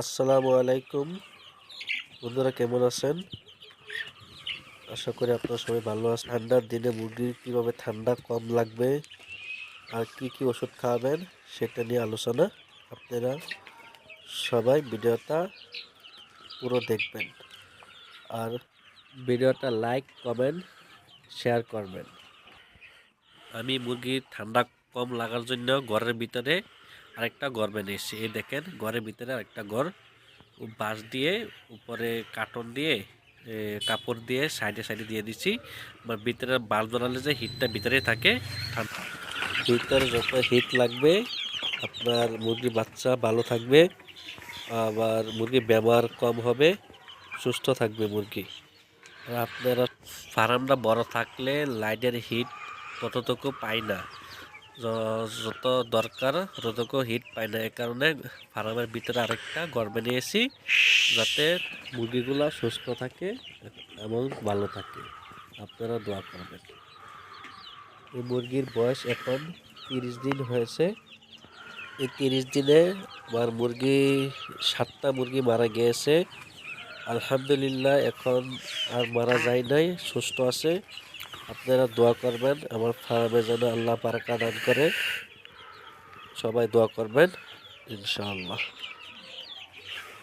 আসসালামু আলাইকুম। বন্ধুরা, কেমন আছেন? আশা করি আপনারা সবাই ভালো আছেন। ঠান্ডার দিনে মুরগির কীভাবে ঠান্ডা কম লাগবে আর কি কি ওষুধ খাওয়াবেন সেটা নিয়ে আলোচনা আপনারা সবাই ভিডিওটা পুরো দেখবেন আর ভিডিওটা লাইক, কমেন্ট, শেয়ার করবেন। আমি মুরগির ঠান্ডা কম লাগার জন্য ঘরের ভিতরে আরেকটা ঘর বানিয়েছি এই দেখেন ঘরের ভিতরে আরেকটা ঘর বাঁশ দিয়ে উপরে কার্টন দিয়ে কাপড় দিয়ে সাইডে সাইডে দিয়ে দিচ্ছি। আমার ভিতরে বাল্ব জ্বালালে যে হিটটা ভিতরে থাকে। ঠান্ডা ভিতরে যত হিট লাগবে, আপনার মুরগির বাচ্চা ভালো থাকবে। আবার মুরগির ব্যবহার কম হবে, সুস্থ থাকবে মুরগি। আর আপনারা ফার্মটা বড় থাকলে লাইটের হিট ততটুকু পায় না। যত দরকার ততটুকু হিট পায় না এই কারণে ফার্মের ভিতরে আরেকটা ঘর বানিয়েছি যাতে মুরগিগুলা সুস্থ থাকে এবং ভালো থাকে। আপনারা দোয়া করবেন। এই মুরগির বয়স এখন তিরিশ দিন হয়েছে এই তিরিশ দিনে আমার মুরগি সাতটা মুরগি মারা গিয়েছে। আলহামদুলিল্লাহ, এখন আর মারা যায় নাই, সুস্থ আছে। আপনারা দোয়া করবেন আমার ফার্মে যেন আল্লাহ বারাকা দান করে। সবাই দোয়া করবেন ইনশাআল্লাহ।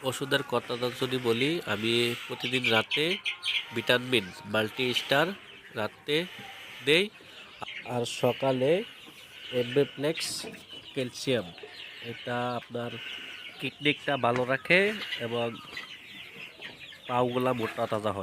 ওষুধের কথাটা যদি বলি আমি প্রতিদিন রাতে ভিটামিন মাল্টি স্টার রাতে দেই। আর সকালে এমবেপ্লেক্স ক্যালসিয়াম এটা আপনার কিডনিকটা ভালো রাখে এবং পাওগুলা মোটা তাজা হয়।